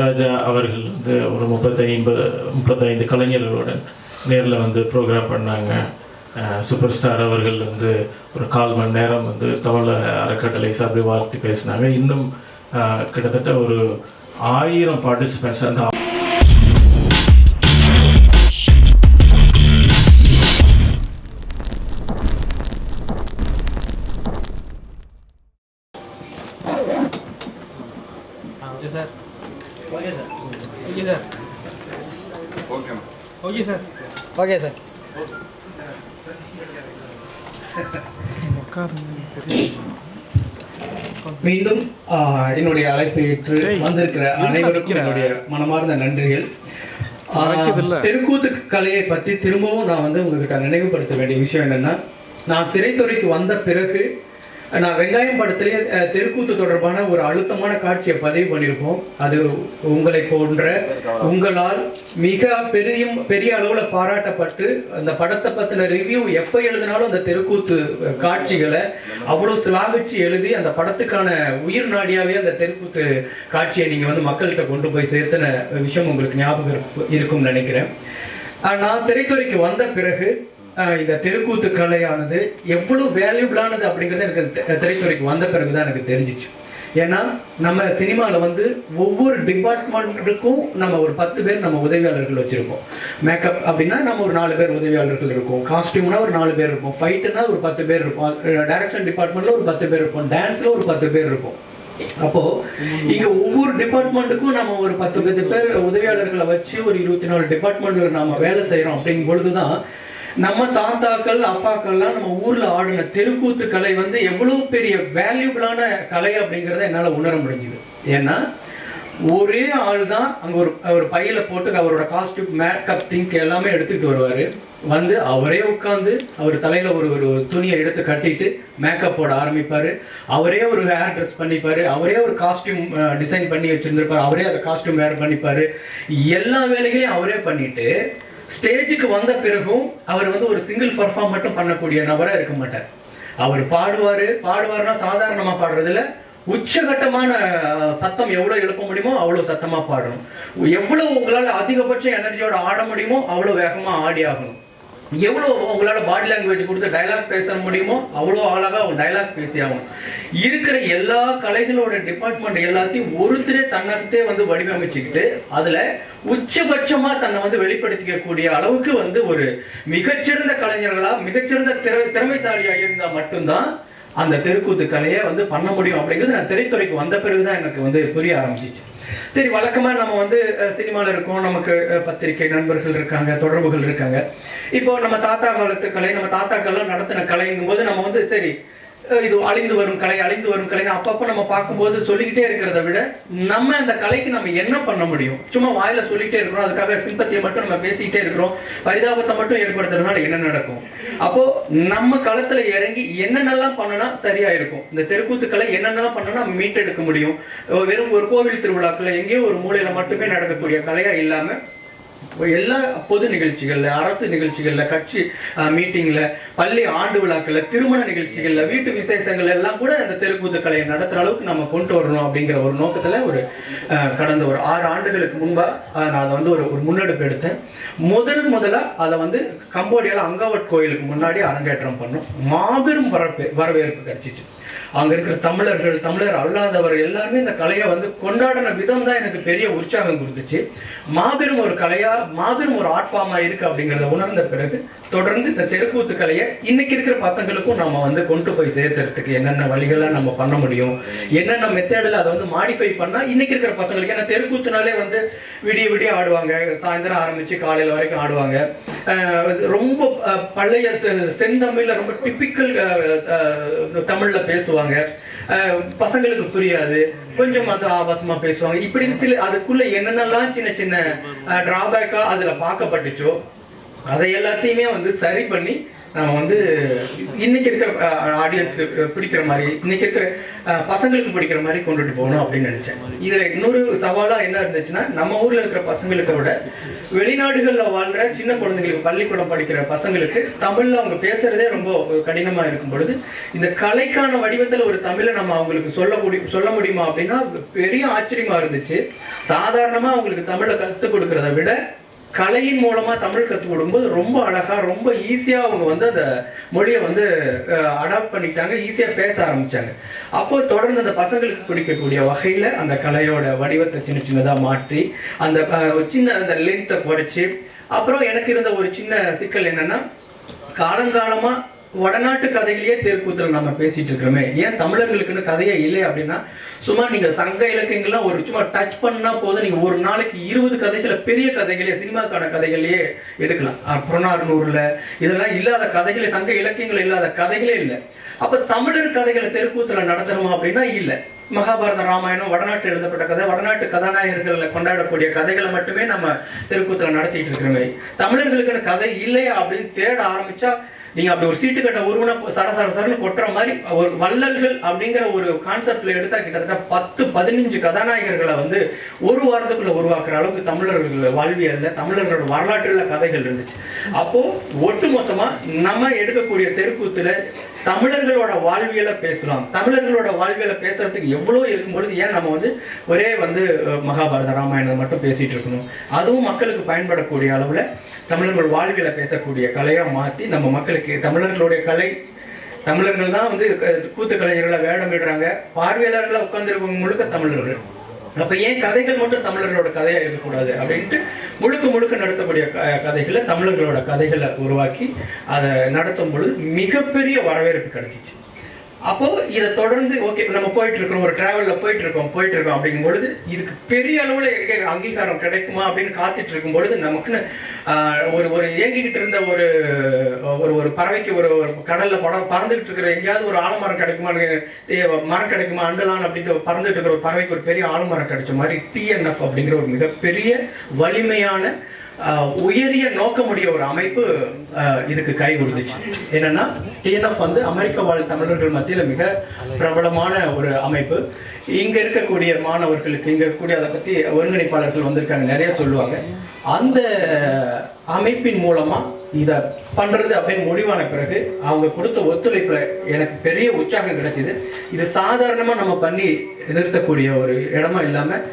ராஜா அவர்கள் வந்து ஒரு முப்பத்தைந்து முப்பத்தைந்து கலைஞர்களுடன் நேரில் வந்து ப்ரோக்ராம் பண்ணாங்க. சூப்பர் ஸ்டார் அவர்கள் வந்து ஒரு கால் மணி நேரம் வந்து தமிழ் அறக்கட்டளை சார்பில் வாழ்த்து பேசினாங்க. இன்னும் கிட்டத்தட்ட ஒரு ஆயிரம் பார்ட்டிசிபெண்ட்ஸ் அந்த ஓகே சார் மீண்டும் ஆஹ், என்னுடைய அழைப்பை ஏற்று வந்திருக்கிற அனைவருக்கும் என்னுடைய மனமார்ந்த நன்றிகள். ஆஹ், தெருக்கூத்து கலையை பற்றி திரும்பவும் நான் வந்து உங்ககிட்ட நினைவுபடுத்த வேண்டிய விஷயம் என்னன்னா நான் திரைத்துறைக்கு வந்த பிறகு நான் வெங்காயம் படத்திலே தெருக்கூத்து தொடர்பான ஒரு அழுத்தமான காட்சியை பதிவு பண்ணியிருப்போம் அது உங்களை போன்ற உங்களால் மிக பெரிய பெரிய அளவில் பாராட்டப்பட்டு அந்த படத்தை பற்றின ரிவ்யூ எப்போ எழுதினாலும் அந்த தெருக்கூத்து காட்சிகளை அவ்வளோ சிலாகிச்சு எழுதி அந்த படத்துக்கான உயிர் நாடியாவே அந்த தெருக்கூத்து காட்சியை நீங்கள் வந்து மக்கள்கிட்ட கொண்டு போய் சேர்த்துன விஷயம் உங்களுக்கு ஞாபகம் இருக்கும்னு நினைக்கிறேன். நான் திரைத்துறைக்கு வந்த பிறகு இந்த தெருக்கூத்து கலையானது எவ்வளோ வேல்யூபிளானது அப்படிங்கிறது எனக்கு திரைத்துறைக்கு வந்த பிறகு தான் எனக்கு தெரிஞ்சிச்சு. ஏன்னா நம்ம சினிமாவில் வந்து ஒவ்வொரு டிபார்ட்மெண்ட்டுக்கும் நம்ம ஒரு பத்து பேர் நம்ம உதவியாளர்கள் வச்சுருக்கோம் மேக்கப் அப்படின்னா நம்ம ஒரு நாலு பேர் உதவியாளர்கள் இருக்கும். காஸ்டியூம்னா ஒரு நாலு பேர் இருப்போம் ஃபைட்டுனா ஒரு பத்து பேர் இருப்போம் டைரக்ஷன் டிபார்ட்மெண்ட்டில் ஒரு பத்து பேர் இருப்போம் டான்ஸில் ஒரு பத்து பேர் இருப்போம் அப்போ இங்க ஒவ்வொரு டிபார்ட்மெண்ட்டுக்கும் நம்ம ஒரு பத்து பத்து பேர் உதவியாளர்களை வச்சு ஒரு இருபத்தி நாலு டிபார்ட்மெண்ட்ல நாம வேலை செய்யறோம் அப்படிங்கும் பொழுதுதான் நம்ம தாத்தாக்கள் அப்பாக்கள்லாம் நம்ம ஊர்ல ஆடின தெருக்கூத்து கலை வந்து எவ்வளவு பெரிய வேல்யூபிளான கலை அப்படிங்கிறத என்னால் உணர முடிஞ்சுது. ஏன்னா ஒரே ஆள் தான் அங்கே ஒரு ஒரு பையில போட்டு அவரோட காஸ்டியூம் மேக்கப் திங்க் எல்லாமே எடுத்துக்கிட்டு வருவார். வந்து அவரே உட்காந்து அவர் தலையில் ஒரு ஒரு துணியை எடுத்து கட்டிட்டு மேக்கப் போட ஆரம்பிப்பார். அவரே ஒரு ஹேர் ட்ரெஸ் பண்ணிப்பார். அவரே ஒரு காஸ்டியூம் டிசைன் பண்ணி வச்சுருந்துருப்பார். அவரே அதை காஸ்டியூம் வேர் பண்ணிப்பார். எல்லா வேலைகளையும் அவரே பண்ணிவிட்டு ஸ்டேஜுக்கு வந்த பிறகும் அவர் வந்து ஒரு சிங்கிள் பர்ஃபார்ம் மட்டும் பண்ணக்கூடிய நபராக இருக்க மாட்டார். அவர் பாடுவார். பாடுவார்னா சாதாரணமாக பாடுறதில்ல. உச்சகட்டமான சத்தம் எவ்வளோ எழுப்ப முடியுமோ அவ்வளோ சத்தமாக பாடணும். எவ்வளோ உங்களால் அதிகபட்ச எனர்ஜியோட ஆட முடியுமோ அவ்வளோ வேகமாக ஆடி ஆகணும். எவ்வளோ உங்களால் பாடி லாங்குவேஜ் கொடுத்து டைலாக் பேச முடியுமோ அவ்வளோ அழகாக ஒரு டைலாக் பேசி ஆகும் இருக்கிற எல்லா கலைகளோட டிபார்ட்மெண்ட் எல்லாத்தையும் ஒருத்தரே தன்னகத்தே வந்து வடிவமைச்சுக்கிட்டு அதில் உச்சபட்சமாக தன்னை வந்து வெளிப்படுத்திக்கக்கூடிய அளவுக்கு வந்து ஒரு மிகச்சிறந்த கலைஞர்களாக மிகச்சிறந்த திற திறமைசாலியாக இருந்தால் மட்டும்தான் அந்த தெருக்கூத்து கலையை வந்து பண்ண முடியும் அப்படிங்கிறது நான் திரைத்துறைக்கு வந்த பிறகு தான் எனக்கு வந்து புரிய ஆரம்பிச்சிச்சு. சரி வழக்கமாக நம்ம வந்து சினிமாவில் இருக்கோம். நமக்கு பத்திரிகை நண்பர்கள் இருக்காங்க தொடர்புகள் இருக்காங்க. இப்போ நம்ம தாத்தா காலத்து கலை நம்ம தாத்தாக்கள்லாம் நடத்தின கலைங்கும் போது நம்ம வந்து சரி இது அழிந்து வரும் கலை அழிந்து வரும் கலைன்னு அப்பப்போ நம்ம பார்க்கும்போது சொல்லிக்கிட்டே இருக்கிறத விட நம்ம அந்த கலைக்கு நம்ம என்ன பண்ண முடியும்? சும்மா வாயில சொல்லிக்கிட்டே இருக்கிறோம் அதுக்காக சிம்பத்தியை மட்டும் நம்ம பேசிக்கிட்டே இருக்கிறோம் பரிதாபத்தை மட்டும் ஏற்படுத்துறதுனால என்ன நடக்கும்? அப்போ நம்ம களத்துல இறங்கி என்னென்னலாம் பண்ணனா சரியா இருக்கும் இந்த தெருக்கூத்து கலை என்னென்னலாம் பண்ணனா மீட்டெடுக்க முடியும். வெறும் ஒரு கோவில் திருவிழாக்கள் எங்கேயோ ஒரு மூலையில மட்டுமே நடக்கக்கூடிய கலையா இல்லாம எல்லா பொது நிகழ்ச்சிகளில் அரசு நிகழ்ச்சிகளில் கட்சி மீட்டிங்கில் பள்ளி ஆண்டு விழாக்களில் திருமண நிகழ்ச்சிகளில் வீட்டு விசேஷங்கள் எல்லாம் கூட அந்த தெருக்கூத்து கலையை நடத்துகிற அளவுக்கு நம்ம கொண்டு வரணும் அப்படிங்கிற ஒரு நோக்கத்தில் ஒரு கடந்த ஒரு ஆறு ஆண்டுகளுக்கு முன்பாக நான் அதை வந்து ஒரு ஒரு முன்னெடுப்பு எடுத்தேன். முதல் முதலாக அதை வந்து கம்போடியாவில் அங்காவட் கோயிலுக்கு முன்னாடி அரங்கேற்றம் பண்ணோம். மாபெரும் வரப்பு வரவேற்பு கிடச்சிச்சு. அங்க இருக்கிற தமிழர்கள் தமிழர் அல்லாதவர் எல்லாருமே இந்த கலையை வந்து கொண்டாடின விதம் தான் எனக்கு பெரிய உற்சாகம் கொடுத்துச்சு. மாபெரும் ஒரு கலையா மாபெரும் ஒரு ஆர்ட் ஃபார்மாக இருக்கு அப்படிங்கிறத உணர்ந்த பிறகு தொடர்ந்து இந்த தெருக்கூத்து கலையை இன்னைக்கு இருக்கிற பசங்களுக்கும் நம்ம வந்து கொண்டு போய் சேர்த்துறதுக்கு என்னென்ன வழிகளை நம்ம பண்ண முடியும் என்னென்ன மெத்தடில் அதை வந்து மாடிஃபை பண்ணா இன்னைக்கு இருக்கிற பசங்களுக்கு ஏன்னா தெருக்கூத்துனாலே வந்து விடிய விடிய ஆடுவாங்க சாயந்தரம் ஆரம்பிச்சு காலையில் வரைக்கும் ஆடுவாங்க. அஹ் ரொம்ப பழைய செந்தமிழில் செந்தமிழ்ல ரொம்ப டிப்பிக்கல் தமிழ்ல பேசுவாங்க. பேசுவாங்க. பசங்களுக்கு புரியாது. கொஞ்சம் அது ஆபாசமா பேசுவாங்க. இப்படின்னு சில அதுக்குள்ள என்னென்னலாம் சின்ன சின்ன டிராபேக்கா அதுல பார்க்கப்பட்டுச்சோ அதை எல்லாத்தையுமே வந்து சரி பண்ணி நம்ம வந்து இன்னைக்கு இருக்கிற ஆடியன்ஸுக்கு பிடிக்கிற மாதிரி இன்னைக்கு இருக்கிற பசங்களுக்கு பிடிக்கிற மாதிரி கொண்டுட்டு போகணும் அப்படின்னு நினைச்சேன். இதுல இன்னொரு சவாலா என்ன இருந்துச்சுன்னா நம்ம ஊர்ல இருக்கிற பசங்களுக்கு விட வெளிநாடுகளில் வாழ்ற சின்ன குழந்தைங்களுக்கு பள்ளிக்கூடம் படிக்கிற பசங்களுக்கு தமிழ்ல அவங்க பேசுறதே ரொம்ப கடினமா இருக்கும் பொழுது இந்த கலைக்கான வடிவத்தில் ஒரு தமிழை நம்ம அவங்களுக்கு சொல்ல முடியும் சொல்ல முடியுமா அப்படின்னா பெரிய ஆச்சரியமா இருந்துச்சு. சாதாரணமா அவங்களுக்கு தமிழை கற்றுக் கொடுக்கறத விட கலையின் மூலமாக தமிழ் கற்றுக் கொடுக்கும்போது ரொம்ப அழகாக ரொம்ப ஈஸியாக அவங்க வந்து அந்த மொழியை வந்து அடாப்ட் பண்ணிக்கிட்டாங்க ஈஸியாக பேச ஆரம்பிச்சாங்க. அப்போ தொடர்ந்து அந்த பசங்களுக்கு பிடிக்கக்கூடிய வகையில் அந்த கலையோட வடிவத்தை சின்ன சின்னதாக மாற்றி அந்த சின்ன அந்த லென்த்தை குறைச்சி அப்புறம் எனக்கு இருந்த ஒரு சின்ன சிக்கல் என்னென்னா காலங்காலமாக வடநாட்டு கதைகளையே தெருக்கூத்தில் நம்ம பேசிட்டு இருக்கிறோமே. ஏன் தமிழர்களுக்குன்னு கதையே இல்லை அப்படின்னா சும்மா நீங்க சங்க இலக்கியங்கள்லாம் ஒரு சும்மா டச் பண்ணா போதும். நீங்க ஒரு நாளைக்கு இருபது கதைகளை பெரிய கதைகளே சினிமாக்கான கதைகளையே எடுக்கலாம். புறநானூறுல இதெல்லாம் இல்லாத கதைகளே சங்க இலக்கியங்கள் இல்லாத கதைகளே இல்லை. அப்ப தமிழர் கதைகளை தெருக்கூத்துல நடத்துறோமா அப்படின்னா இல்லை. மகாபாரத ராமாயணம் வடநாட்டு எழுதப்பட்ட கதை வடநாட்டு கதாநாயகர்களை கொண்டாடக்கூடிய கதைகளை மட்டுமே நம்ம தெருக்கூத்துல நடத்திட்டு இருக்கிறோமே. தமிழர்களுக்குன்னு கதை இல்லையா அப்படின்னு தேட ஆரம்பிச்சா நீங்க அப்படி ஒரு சீட்டு கட்ட உருவனை சட சட சடன்னு கொட்டுற மாதிரி ஒரு வள்ளல்கள் அப்படிங்கிற ஒரு கான்செப்ட்ல எடுத்தா கிட்டத்தட்ட பத்து பதினஞ்சு கதாநாயகர்களை வந்து ஒரு வாரத்துக்குள்ள உருவாக்குற அளவுக்கு தமிழர்கள் வாழ்வியல்ல தமிழர்களோட வரலாற்றுல கதைகள் இருந்துச்சு. அப்போ ஒட்டுமொத்தமா நம்ம எடுக்கக்கூடிய தெருக்கூத்துல தமிழர்களோட வாழ்வியலை பேசலாம் தமிழர்களோட வாழ்வியலை பேசுறதுக்கு எவ்வளோ இருக்கும் பொழுது ஏன் நம்ம வந்து ஒரே வந்து மகாபாரத ராமாயணம் மட்டும் பேசிகிட்டு இருக்கணும்? அதுவும் மக்களுக்கு பயன்படக்கூடிய அளவில் தமிழர்கள் வாழ்வியலை பேசக்கூடிய கலையாக மாற்றி நம்ம மக்களுக்கு தமிழர்களுடைய கலை தமிழர்கள் தான் வந்து க- கூத்து கலைஞர்களை வேடமிடுறாங்க பார்வையாளர்களை உட்கார்ந்துருக்கவங்க முழுக்க தமிழர்கள். அப்ப ஏன் கதைகள் மட்டும் தமிழர்களோட கதையா இருக்கக்கூடாது அப்படின்ட்டு முழுக்க முழுக்க நடத்தக்கூடிய கதைகளை தமிழர்களோட கதைகளை உருவாக்கி அதை நடத்தும் பொழுது மிகப்பெரிய வரவேற்பு கிடைச்சிச்சு. அப்போ இதை தொடர்ந்து ஓகே நம்ம போயிட்டுருக்குறோம் ஒரு ட்ராவலில் போயிட்டு இருக்கோம் போயிட்டு இருக்கோம் அப்படிங்கும் பொழுது இதுக்கு பெரிய அளவில் அங்கீகாரம் கிடைக்குமா அப்படின்னு காத்துட்டு இருக்கும் பொழுது நமக்குன்னு ஒரு ஒரு ஏங்கிக்கிட்டு இருந்த ஒரு ஒரு ஒரு பறவைக்கு ஒரு ஒரு கடல்ல படம் பறந்துகிட்டு இருக்கிற எங்கேயாவது ஒரு ஆலமரம் கிடைக்குமா மரம் கிடைக்குமா அண்டலான் அப்படின்ற பறந்துட்டு இருக்கிற ஒரு பறவைக்கு ஒரு பெரிய ஆலமரம் கிடைச்ச மாதிரி டிஎன்எஃப் அப்படிங்கிற ஒரு மிகப்பெரிய வலிமையான உயரிய நோக்கமுடைய ஒரு அமைப்பு இதுக்கு கை கொடுத்துச்சு. என்னன்னா டிஎன்எஃப் வந்து அமெரிக்க வாழ் தமிழர்கள் மத்தியில் மிக பிரபலமான ஒரு அமைப்பு. இங்கே இருக்கக்கூடிய மாணவர்களுக்கு இங்கே இருக்கக்கூடிய அதை பற்றி ஒருங்கிணைப்பாளர்கள் வந்திருக்காங்க நிறைய சொல்லுவாங்க. அந்த அமைப்பின் மூலமாக இதை பண்ணுறது அப்படின்னு முடிவான பிறகு அவங்க கொடுத்த ஒத்துழைப்பில் எனக்கு பெரிய உற்சாகம் கிடைச்சிது. இது சாதாரணமாக நம்ம பண்ணி நிறுத்தக்கூடிய ஒரு இடமா இல்லாமல்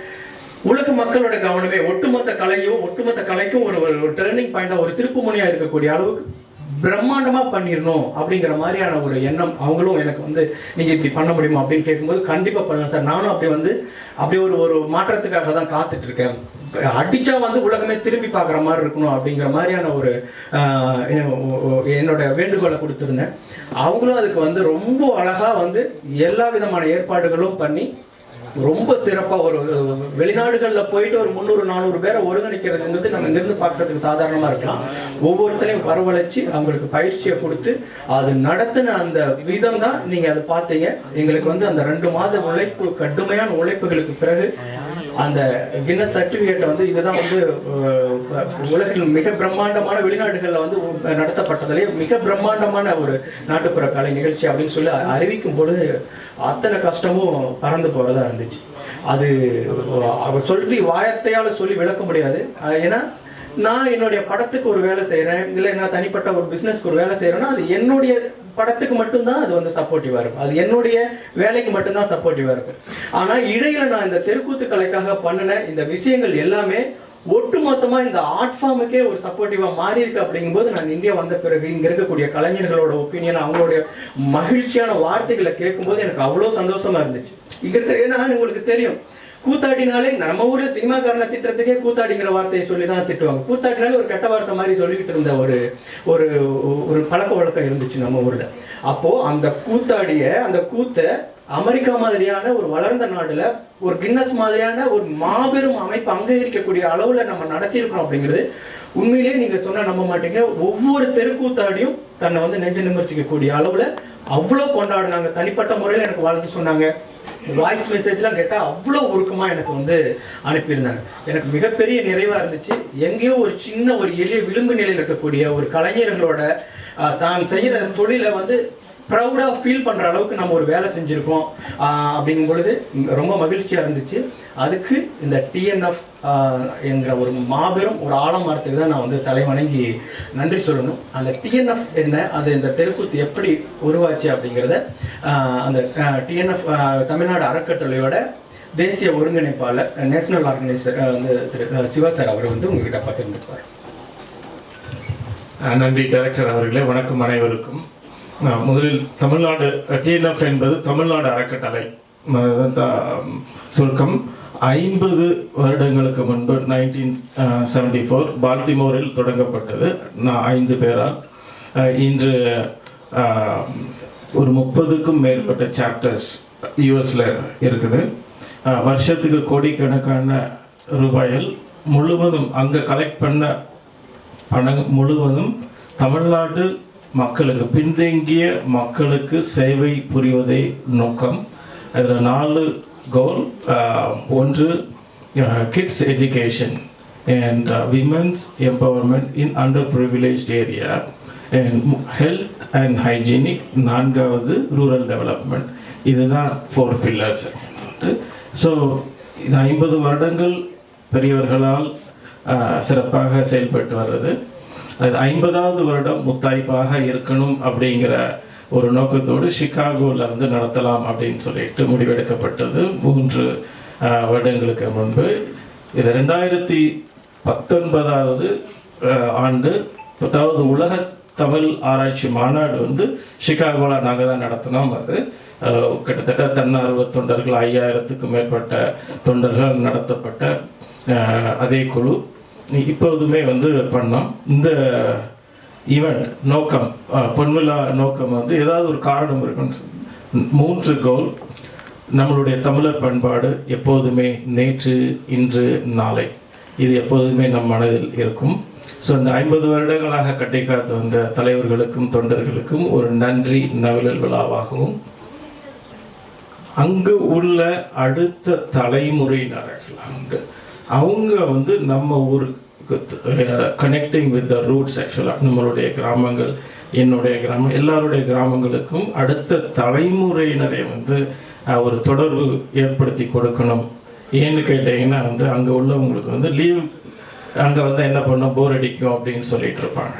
உலக மக்களோட கவனமே ஒட்டுமொத்த கலையும் ஒட்டுமொத்த கலைக்கும் ஒரு ஒரு டேர்னிங் பாயிண்டா ஒரு திருப்புமுனையா இருக்கக்கூடிய அளவுக்கு பிரம்மாண்டமா பண்ணிடணும் அப்படிங்கிற மாதிரியான ஒரு எண்ணம் அவங்களும் எனக்கு வந்து நீங்க இப்படி பண்ண முடியுமா? அப்படின்னு கேட்கும்போது கண்டிப்பா பண்ணலாம் சார். நானும் அப்படி வந்து அப்படி ஒரு ஒரு மாற்றத்துக்காக தான் காத்துட்டு இருக்கேன் அடிச்சா வந்து உலகமே திரும்பி பார்க்குற மாதிரி இருக்கணும் அப்படிங்கிற மாதிரியான ஒரு என்னோட வேண்டுகோளை கொடுத்துருந்தேன். அவங்களும் அதுக்கு வந்து ரொம்ப அழகாக வந்து எல்லா விதமான ஏற்பாடுகளும் பண்ணி ரொம்ப சிறப்பா ஒரு வெளிநாடுகளில் போயிட்டு ஒரு முந்நூறு நானூறு பேரை ஒருங்கிணைக்கிறதுங்கிறது நம்ம இங்கிருந்து பார்க்கறதுக்கு சாதாரணமா இருக்கலாம். ஒவ்வொருத்தரையும் வரவழைச்சு அவங்களுக்கு பயிற்சியை கொடுத்து அது நடத்தின அந்த விதம் தான் நீங்க அதை பார்த்தீங்க. எங்களுக்கு வந்து அந்த ரெண்டு மாத உழைப்பு கடுமையான உழைப்புகளுக்கு பிறகு அந்த கின்னஸ் சர்டிஃபிகேட்டை வந்து இதுதான் வந்து உலகில் மிக பிரம்மாண்டமான வெளிநாடுகளில் வந்து நடத்தப்பட்டதுலேயே மிக பிரம்மாண்டமான ஒரு நாட்டுப்புற கலை நிகழ்ச்சி அப்படின்னு சொல்லி அறிவிக்கும் பொழுது அத்தனை கஷ்டமும் பறந்து போகிறதா இருந்துச்சு. அது அவர் சொல்லி வாயத்தையால் சொல்லி விளக்க முடியாது. ஏன்னா நான் என்னுடைய படத்துக்கு ஒரு வேலை செய்கிறேன் இல்லை நான் தனிப்பட்ட ஒரு பிஸ்னஸ்க்கு ஒரு வேலை செய்கிறேன்னா அது என்னுடைய படத்துக்கு மட்டும்தான் அது வந்து சப்போர்ட்டிவாக இருக்கும். அது என்னுடைய வேலைக்கு மட்டும்தான் சப்போர்ட்டிவாக இருக்கும். ஆனால் இடையில நான் இந்த தெருக்கூத்து கலைக்காக பண்ணின இந்த விஷயங்கள் எல்லாமே ஒட்டுமொத்தமா இந்த ஆர்ட் ஃபார்முக்கே ஒரு சப்போர்ட்டிவா மாறி இருக்கு அப்படிங்கும்போது நான் இந்தியா வந்த பிறகு இங்க இருக்கக்கூடிய கலைஞர்களோட ஒப்பீனியன் அவங்களுடைய மகிழ்ச்சியான வார்த்தைகளை கேட்கும்போது எனக்கு அவ்வளோ சந்தோஷமா இருந்துச்சு. இங்க இருக்க ஏன்னா உங்களுக்கு தெரியும் கூத்தாடினாலே நம்ம ஊர்ல சினிமாக்காரனை திட்டுறதுக்கே கூத்தாடிங்கிற வார்த்தையை சொல்லி தான் திட்டுவாங்க. கூத்தாடினாலே ஒரு கெட்ட வார்த்தை மாதிரி சொல்லிக்கிட்டு இருந்த ஒரு ஒரு ஒரு பழக்க வழக்கம் இருந்துச்சு நம்ம ஊர்ல. அப்போ அந்த கூத்தாடிய அந்த கூத்தை அமெரிக்கா மாதிரியான ஒரு வளர்ந்த நாடுல ஒரு கின்னஸ் மாதிரியான ஒரு மாபெரும் அமைப்பு அங்கீகரிக்கக்கூடிய அளவுல நம்ம நடத்தியிருக்கிறோம் அப்படிங்கிறது உண்மையிலேயே நீங்க சொன்னா நம்ப மாட்டீங்க. ஒவ்வொரு தெருக்கூத்தாடியும் தன்னை வந்து நெஞ்ச நிமிர்த்திக்கக்கூடிய அளவுல அவ்வளோ கொண்டாடினாங்க. தனிப்பட்ட முறையில் எனக்கு வாழ்த்து சொன்னாங்க. வாய்ஸ் மெசேஜ்லாம் கேட்டால் அவ்வளோ உருக்கமாக எனக்கு வந்து அனுப்பியிருந்தாங்க. எனக்கு மிகப்பெரிய நிறைவாக இருந்துச்சு. எங்கேயோ ஒரு சின்ன ஒரு எளிய விளிம்பு நிலையில் இருக்கக்கூடிய ஒரு கலைஞர்களோட ஆஹ், தான் செய்கிற தொழிலை வந்து ப்ரௌடாக ஃபீல் பண்ணுற அளவுக்கு நம்ம ஒரு வேலை செஞ்சுருக்கோம். அப்படிங்கும் பொழுது ரொம்ப மகிழ்ச்சியாக இருந்துச்சு. அதுக்கு இந்த டிஎன்எஃப் என்கிற ஒரு மாபெரும் ஒரு ஆலமரத்துக்கு தான் நான் வந்து தலை வணங்கி நன்றி சொல்லணும். அந்த டிஎன்எஃப் என்ன அது இந்த தெருக்கூத்து எப்படி உருவாச்சு அப்படிங்கிறத அந்த டிஎன்எஃப் தமிழ்நாடு அறக்கட்டளையோட தேசிய ஒருங்கிணைப்பாளர் நேஷனல் ஆர்கனைசர் வந்து திரு அஹ், சிவா சார் அவர் வந்து உங்ககிட்ட பகிர்ந்துப்பார் நன்றி டைரக்டர் அவர்களே. வணக்கம் அனைவருக்கும். முதலில் தமிழ்நாடு டிஎன்எஃப் என்பது தமிழ்நாடு அறக்கட்டளை. த- சுருக்கம். ஐம்பது வருடங்களுக்கு முன்பு நைன்டீன் செவன்டி ஃபோர் பால்டிமோரில் தொடங்கப்பட்டது. நான் ஐந்து பேரால். இன்று ஒரு முப்பதுக்கும் மேற்பட்ட சாப்டர்ஸ் யூஎஸில் இருக்குது. வருஷத்துக்கு கோடிக்கணக்கான ரூபாயில் முழுவதும் அங்கே கலெக்ட் பண்ண பணம் முழுவதும் தமிழ்நாடு மக்களுக்கு பின்தங்கிய மக்களுக்கு சேவை புரிவதே நோக்கம். அதில் நாலு கோல் ஒன்று kids education and women's empowerment in under privilege area and health and hygienic நான்காவது ரூரல் டெவலப்மெண்ட் இதுதான் ஃபோர் பில்லர்ஸ் ஸோ இது ஐம்பது வருடங்கள் பெரியவர்களால் சிறப்பாக செயல்பட்டு வர்றது. அது ஐம்பதாவது வருடம் முத்தாய்ப்பாக இருக்கணும் அப்படிங்கிற ஒரு நோக்கத்தோடு சிகாகோவில் வந்து நடத்தலாம் அப்படின்னு சொல்லிட்டு முடிவெடுக்கப்பட்டது. மூன்று வருடங்களுக்கு முன்பு. இது ரெண்டாயிரத்தி பத்தொன்பதாவது ஆண்டு. பத்தாவது உலக தமிழ் ஆராய்ச்சி மாநாடு வந்து சிகாகோவில் நாங்கள் தான் நடத்தினோம் அது. கிட்டத்தட்ட தன்னார்வ தொண்டர்கள் ஐயாயிரத்துக்கும் மேற்பட்ட தொண்டர்கள் நடத்தப்பட்ட அதே குழு. இப்போதுமே வந்து பண்ணோம் இந்த ஈவெண்ட் நோக்கம் பொன்விழா நோக்கம் வந்து ஏதாவது ஒரு காரணம் இருக்குன்னு மூன்று கோல் நம்மளுடைய தமிழர் பண்பாடு எப்போதுமே நேற்று இன்று நாளை. இது எப்போதுமே நம் மனதில் இருக்கும். ஸோ இந்த ஐம்பது வருடங்களாக கட்டி காத்து வந்த தலைவர்களுக்கும் தொண்டர்களுக்கும் ஒரு நன்றி நவிழல் விழாவாகவும். அங்கு உள்ள அடுத்த தலைமுறையினர்கள் அங்கு அவங்க வந்து நம்ம ஊருக்கு கனெக்டிங் வித் த ரூட்ஸ் ஆக்சுவலாக நம்மளுடைய கிராமங்கள் என்னுடைய கிராமம் எல்லாருடைய கிராமங்களுக்கும் அடுத்த தலைமுறையினரை வந்து ஒரு தொடர்பு ஏற்படுத்தி கொடுக்கணும். ஏன்னு கேட்டிங்கன்னா வந்து அங்கே உள்ளவங்களுக்கு வந்து லீவ் அங்கே வந்து என்ன பண்ணோம் போர் அடிக்கும் அப்படின்னு சொல்லிட்டு இருப்பாங்க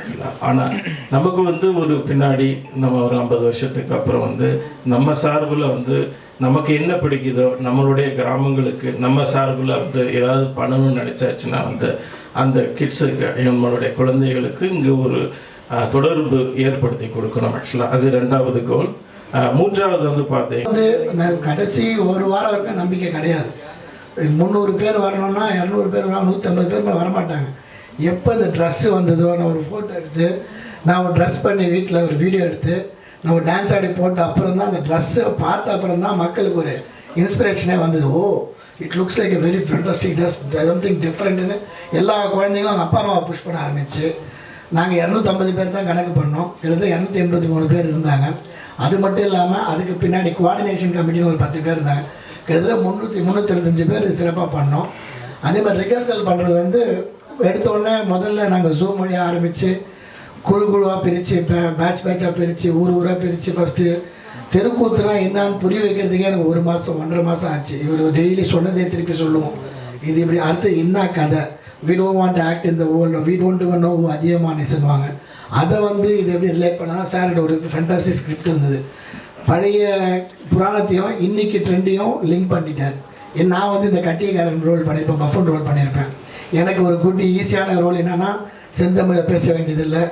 ஆனால் நமக்கு வந்து ஒரு பின்னாடி நம்ம ஒரு ஐம்பது வருஷத்துக்கு அப்புறம் வந்து நம்ம சார்பில் வந்து நமக்கு என்ன பிடிக்குதோ நம்மளுடைய கிராமங்களுக்கு நம்ம சார்பில் வந்து ஏதாவது பண்ணணும்னு நினச்சாச்சுன்னா வந்து அந்த கிட்ஸுக்கு நம்மளுடைய குழந்தைகளுக்கு இங்கே ஒரு தொடர்பு ஏற்படுத்தி கொடுக்கணும் ஆக்சுவலாக அது ரெண்டாவது கோல் மூன்றாவது வந்து பார்த்தீங்க வந்து கடைசி ஒரு வாரம் வரைக்கும் நம்பிக்கை கிடையாது. முந்நூறு பேர் வரணும்னா இரநூறு பேர் வரணும் நூற்றம்பது பேர் மேலே வரமாட்டாங்க. எப்போ இந்த ட்ரெஸ்ஸு வந்ததோ நான் ஒரு ஃபோட்டோ எடுத்து நான் ஒரு ட்ரெஸ் பண்ணி வீட்டில் ஒரு வீடியோ எடுத்து நம்ம டான்ஸ் ஆடி போட்ட அப்புறம் தான் அந்த ட்ரெஸ்ஸை பார்த்த அப்புறம் தான் மக்களுக்கு ஒரு இன்ஸ்பிரேஷனே வந்தது. ஓ it looks like a very fantastic dress something டிஃப்ரெண்ட்டுன்னு எல்லா குழந்தைங்களும் அவங்க அப்பா அம்மாவை புஷ் பண்ண ஆரம்பிச்சு. நாங்கள் இரநூத்தம்பது பேர் தான் கணக்கு பண்ணோம். எழுத இரநூத்தி எண்பத்தி மூணு பேர் இருந்தாங்க. அது மட்டும் இல்லாமல் அதுக்கு பின்னாடி குவாடினேஷன் கமிட்டின்னு ஒரு பத்து பேர் இருந்தாங்க. கிட்டத்தட்ட முந்நூற்றி முந்நூற்றி பேர் சிறப்பாக பண்ணோம். அதே மாதிரி ரிகர்சல் பண்ணுறது வந்து எடுத்தோடனே முதல்ல நாங்கள் ஜூம் வழியாக ஆரம்பித்து குழு குழுவாக பிரித்து பேட்ச் பேட்சாக பிரித்து ஊர் ஊராக பிரித்து ஃபஸ்ட்டு தெருக்கூத்துலாம் என்னான்னு புரிய வைக்கிறதுக்கே எனக்கு ஒரு மாதம் ஒன்றரை மாதம் ஆச்சு. இவர் டெய்லி சொன்னதே திருப்பி சொல்லுவோம். இது இப்படி அடுத்து என்ன கதை? வி டோன்ட் வாண்ட் ஆக்ட் இந்த வேர்ல்டு வி டோன்ட் நோ அதிகமானிசன்வாங்க அதை வந்து இது எப்படி ரிலேட் பண்ணால் சாரோட ஒரு ஃபென்டாஸ்டிக் ஸ்கிரிப்ட் இருந்தது. பழைய புராணத்தையும் இன்னைக்கு ட்ரெண்டையும் லிங்க் பண்ணிட்டார். என் நான் வந்து இந்த கட்டியக்காரன் ரோல் பண்ணியிருப்பேன் பஃபன் ரோல் பண்ணியிருப்பேன் எனக்கு ஒரு குட்டி ஈஸியான ரோல் என்னென்னா செந்தமிழில் பேச வேண்டியதில்லை.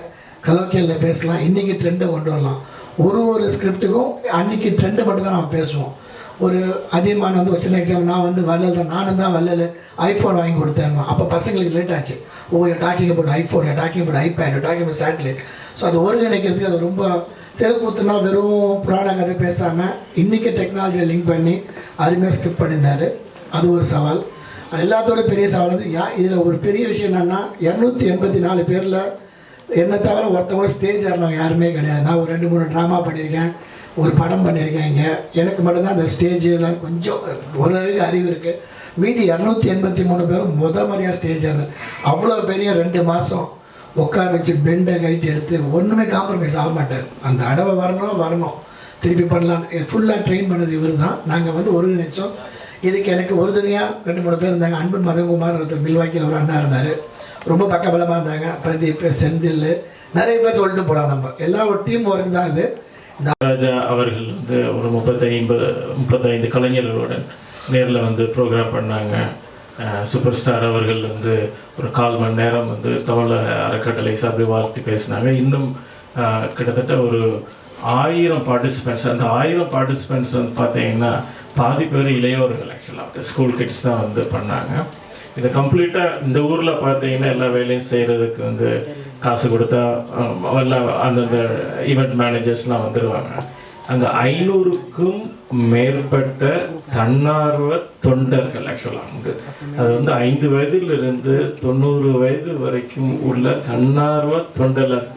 கலோக்கியலில் பேசலாம் இன்றைக்கி ட்ரெண்டை கொண்டு வரலாம். ஒரு ஒரு ஸ்கிரிப்ட்டுக்கும் அன்றைக்கி ட்ரெண்டை மட்டும் தான் நம்ம பேசுவோம். ஒரு அதிகமான வந்து ஒரு சின்ன எக்ஸாம்பிள் நான் வந்து வரல நானும் தான் வரல ஐஃபோன் வாங்கி கொடுத்தேன். அப்போ பசங்களுக்கு லேட் ஆச்சு. ஓ talking about iPhone talking about iPad talking about satellite so அது ஒருங்கிணைக்கிறதுக்கு அது ரொம்ப தெருக்கூத்துனா வெறும் புராண கதை பேசாமல் இன்றைக்கி டெக்னாலஜியை லிங்க் பண்ணி அருமையாக ஸ்கிரிப்ட் பண்ணியிருந்தார். அது ஒரு சவால். எல்லாத்தோட பெரிய சவால் வந்து யா இதில் ஒரு பெரிய விஷயம் என்னென்னா இரநூத்தி எண்பத்தி நாலு பேரில் என்னை தவிர ஒருத்தவங்கள ஸ்டேஜ் ஏறினவங்க யாருமே கிடையாது. நான் ஒரு ரெண்டு மூணு ட்ராமா பண்ணியிருக்கேன். ஒரு படம் பண்ணியிருக்கேன் இங்கே. எனக்கு மட்டும்தான் அந்த ஸ்டேஜ் எல்லாம் கொஞ்சம் ஓரளவுக்கு அறிவு இருக்குது மீதி இரநூத்தி எண்பத்தி மூணு பேரும் முத மாதிரியாக ஸ்டேஜ் ஆனது அவ்வளோ பெரிய ரெண்டு மாதம் உட்கார வச்சு பெண்டை கைட்டு எடுத்து ஒன்றுமே காம்ப்ரமைஸ் ஆக மாட்டார். அந்த அடவை வரணும் வரணும். திருப்பி பண்ணலாம். ஃபுல்லாக ட்ரெயின் பண்ணது இவர் தான் நாங்கள் வந்து ஒருங்கிணைச்சோம் இதுக்கு எனக்கு உறுதுணையாக ரெண்டு மூணு பேர் இருந்தாங்க. அன்பன் மதகுமார் ஒருத்தர் மில்வாக்கியில் ஒரு அண்ணா இருந்தார். ரொம்ப பக்கபலமாக இருந்தாங்க. பிரதீப் செந்தில் நிறைய பேர் சொல்லிட்டு போகலாம் நம்ம. எல்லா ஒரு டீம் ஒர்க் தான் இது. ராஜா அவர்கள் வந்து ஒரு முப்பத்தைந்து முப்பத்தைந்து கலைஞர்களுடன் நேரில் வந்து ப்ரோக்ராம் பண்ணாங்க. சூப்பர் ஸ்டார் அவர்கள் வந்து ஒரு கால் மணி நேரம் வந்து தமிழ் அறக்கட்டளை சார்பில் வாழ்த்து பேசினாங்க. இன்னும் கிட்டத்தட்ட ஒரு ஆயிரம் பார்ட்டிசிபெண்ட்ஸ் அந்த ஆயிரம் பார்ட்டிசிபெண்ட்ஸ் வந்து பார்த்தீங்கன்னா பாதி பேர் இளையோர்கள் ஆக்சுவலாக ஸ்கூல் கிட்ஸ் தான் வந்து பண்ணாங்க. இதை கம்ப்ளீட்டாக இந்த ஊரில் பார்த்தீங்கன்னா எல்லா வேலையும் செய்கிறதுக்கு வந்து காசு கொடுத்தா எல்லாம் அந்தந்த ஈவெண்ட் மேனேஜர்ஸ்லாம் வந்துடுவாங்க அங்கே ஐநூறுக்கும் மேற்பட்ட தன்னார்வ தொண்டர்கள் ஆக்சுவலாக வந்து அது வந்து ஐந்து வயதிலிருந்து தொண்ணூறு வயது வரைக்கும் உள்ள தன்னார்வ தொண்டர்கள்.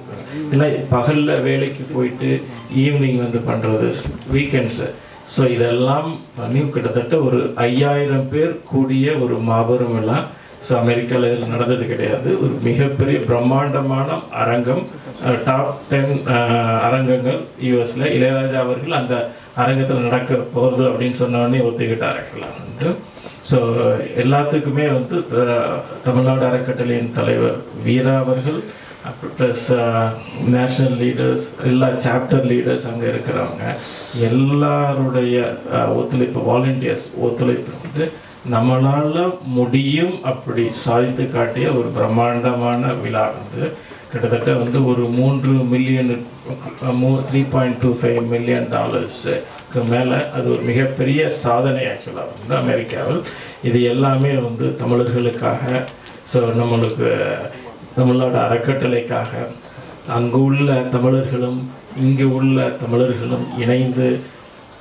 ஏன்னா பகலில் வேலைக்கு போயிட்டு ஈவினிங் வந்து பண்ணுறது வீக்கெண்ட்ஸு ஸோ இதெல்லாம் பண்ணி கிட்டத்தட்ட ஒரு ஐயாயிரம் பேர் கூடிய ஒரு மாபெரும் எல்லாம். ஸோ அமெரிக்காவில் இதில் நடந்தது கிடையாது. ஒரு மிகப்பெரிய பிரம்மாண்டமான அரங்கம் டாப் டென் அரங்கங்கள் யூஎஸில் இளையராஜா அவர்கள் அந்த அரங்கத்தில் நடக்க போகிறது அப்படின்னு சொன்னோடனே ஒத்துக்கிட்டார் வந்து ஸோ எல்லாத்துக்குமே வந்து தமிழ்நாடு அறக்கட்டளையின் தலைவர் வீரா அவர்கள் ப்ளஸ் நேஷ்னல் லீடர்ஸ் எல்லா சாப்டர் லீடர்ஸ் அங்கே இருக்கிறவங்க எல்லாருடைய uh, ஒத்துழைப்பு வாலண்டியர்ஸ் ஒத்துழைப்பு வந்து நம்மளால் முடியும் அப்படி சாதித்து காட்டிய ஒரு பிரம்மாண்டமான விழா வந்து கிட்டத்தட்ட வந்து ஒரு மூன்று மில்லியன் uh, மூ three point two five million டாலர்ஸுக்கு மேலே அது ஒரு மிகப்பெரிய சாதனை ஆக்சுவலாக வந்து அமெரிக்காவில். இது எல்லாமே வந்து தமிழர்களுக்காக ஸோ நம்மளுக்கு தமிழ்நாடு அறக்கட்டளைக்காக அங்கு உள்ள தமிழர்களும் இங்கு உள்ள தமிழர்களும் இணைந்து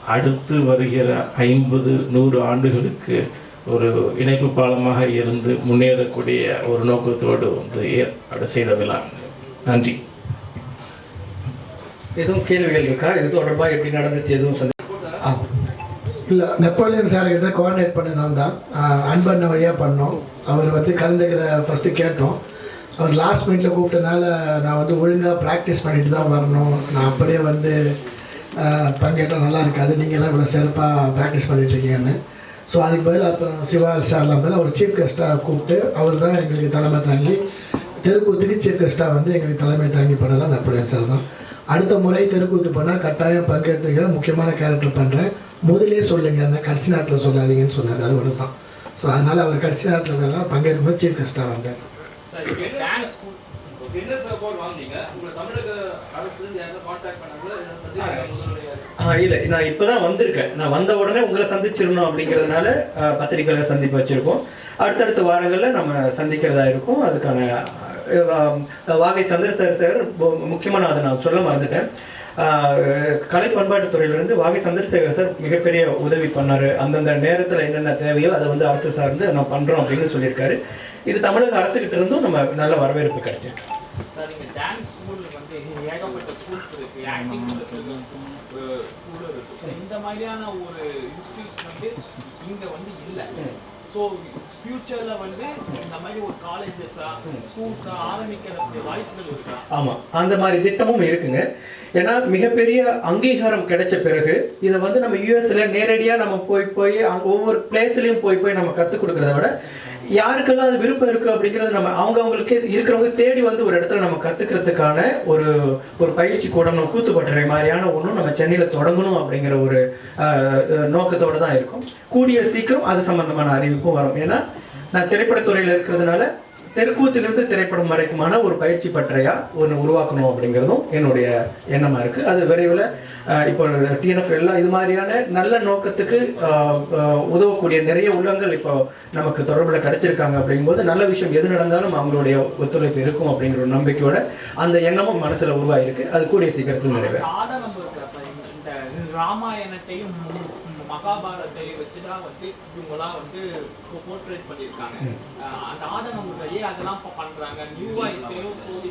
அடுத்து வருகிற ஐம்பது நூறு ஆண்டுகளுக்கு ஒரு இணைப்பு பாலமாக இருந்து முன்னேறக்கூடிய ஒரு நோக்கத்தோடு வந்து ஏற்பாடு செய்த விழா. நன்றி. எதுவும் கேள்விகள் இருக்கா? இது தொடர்பாக எப்படி நடந்துச்சு? எதுவும் சொல்லி ஆ. இல்லை நெப்போலியன் சார் கிட்ட கோஆர்டினேட் பண்ண நான் தான் அன்பண்ண வழியாக பண்ணோம். அவர் வந்து கலந்துக்கிற ஃபஸ்ட்டு கேட்டோம். அவர் லாஸ்ட் மினிட்ல கூப்பிட்டனால நான் வந்து ஒழுங்காக ப்ராக்டிஸ் பண்ணிட்டு தான் வரணும். நான் அப்படியே வந்து பங்கேற்றால் நல்லா இருக்காது. நீங்கள் எல்லாம் இவ்வளோ சிறப்பாக ப்ராக்டிஸ் பண்ணிட்டு இருக்கீங்கன்னு. ஸோ அதுக்கு பதில் அப்புறம் சிவா சார்லாம் மேலே ஒரு சீஃப் கெஸ்ட்டாக கூப்பிட்டு அவர் தான் எங்களுக்கு தலைமை தாங்கி தெருக்கூத்துக்கு சீஃப் கெஸ்ட்டாக வந்து எங்களுக்கு தலைமை தாங்கி பண்ணதான் நெப்போலியன் சார் தான். அடுத்த முறை தெருக்கூத்து பண்ணால் கட்டாயம் பங்கேற்றுக்கிற முக்கியமான கேரக்டர் பண்ணுறேன் முதலே சொல்லுங்க. அந்த கடைசி நேரத்தில் சொல்லாதீங்கன்னு சொன்னார். அது ஒன்று தான் ஸோ அதனால் அவர் கடைசி நேரத்தில் இருக்கிறதுனால பங்கேற்கும்போது சீஃப் கெஸ்ட்டாக வந்தார் டான்ஸ் இல்லை நான் இப்போ தான் வந்திருக்கேன். நான் வந்த உடனே உங்களை சந்திச்சிடணும் அப்படிங்கிறதுனால ஆ, பத்திரிக்கையாளர் சந்திப்பு வச்சுருக்கோம். அடுத்தடுத்த வாரங்களில் நம்ம சந்திக்கிறதா இருக்கும். அதுக்கான வாகை சந்திரசேகர் சார் முக்கியமான அதை நான் சொல்ல மறந்துட்டேன். கலை பண்பாட்டுத் துறையிலிருந்து வாகை சந்திரசேகர் சார் மிகப்பெரிய உதவி பண்ணார். அந்தந்த நேரத்தில் என்னென்ன தேவையோ அதை வந்து அரசு சார்ந்து நான் பண்ணுறோம் அப்படின்னு சொல்லியிருக்காரு. இது தமிழக அரசுகிட்ட இருந்தும் நம்ம நல்ல வரவேற்பு கிடைச்சிருக்கு. சார் நீங்க டான்ஸ் ஸ்கூல் வந்து ஏகப்பட்ட ஸ்கூல்ஸ் இருக்கு. ஆக்டிங் ஸ்கூல் இருக்கு. So, இந்த மாதிரியான ஒரு இன்ஸ்டியூட் வந்து இங்க வந்து இல்ல. ஸோ ஃபியூச்சர்ல வந்து இந்த மாதிரி ஒரு காலேஜஸா ஸ்கூல்ஸா ஆரம்பிக்கிறதுக்கு வாய்ப்புகள் இருக்கா? ஆமாம் அந்த மாதிரி திட்டமும் இருக்குங்க. ஏன்னா மிகப்பெரிய அங்கீகாரம் கிடைச்ச பிறகு இதை வந்து நம்ம யூஎஸ்ல நேரடியாக நம்ம போய் போய் அங்க ஒவ்வொரு பிளேஸ்லையும் போய் போய் நம்ம கற்றுக் கொடுக்கறத விட யாருக்கெல்லாம் அது விருப்பம் இருக்குது அப்படிங்கிறது நம்ம அவங்க அவங்களுக்கு இருக்கிறவங்க தேடி வந்து ஒரு இடத்துல நம்ம கற்றுக்கிறதுக்கான ஒரு ஒரு பயிற்சி கூடம் நம்ம கூத்துப்பட்டறை மாதிரியான ஒன்றும் நம்ம சென்னையில் தொடங்கணும் அப்படிங்கிற ஒரு நோக்கத்தோடு தான் இருக்கும். கூடிய சீக்கிரம் அது சம்பந்தமான அறிவிப்பும் வரும். ஏன்னா நான் திரைப்படத்துறையில் இருக்கிறதுனால தெருக்கூத்திலிருந்து திரைப்படம் வரைக்குமான ஒரு பயிற்சி பற்றையா ஒன்று உருவாக்கணும் அப்படிங்கிறதும் என்னுடைய எண்ணமாக இருக்குது அது விரைவில் இப்போ டிஎன்எஃப் எல்லாம் இது மாதிரியான நல்ல நோக்கத்துக்கு உதவக்கூடிய நிறைய உள்ளங்கள் இப்போ நமக்கு தொடர்பில் கிடைச்சிருக்காங்க அப்படிங்கும்போது நல்ல விஷயம் எது நடந்தாலும் அவங்களுடைய ஒத்துழைப்பு இருக்கும் அப்படிங்கிற ஒரு நம்பிக்கையோட அந்த எண்ணமும் மனசில் உருவாயிருக்கு. அது கூடிய சீக்கிரத்தில் நிறைவேறும். ராமாயணத்தையும் மகாபாரத்தையும் வச்சுதான் வந்து இவங்கெல்லாம் வந்து போர்ட்ரேட் பண்ணியிருக்காங்க. அந்த இருக்கா ஏன் அதெல்லாம் இப்ப பண்றாங்க. நியூவா எத்தனையோ ஸ்டோரி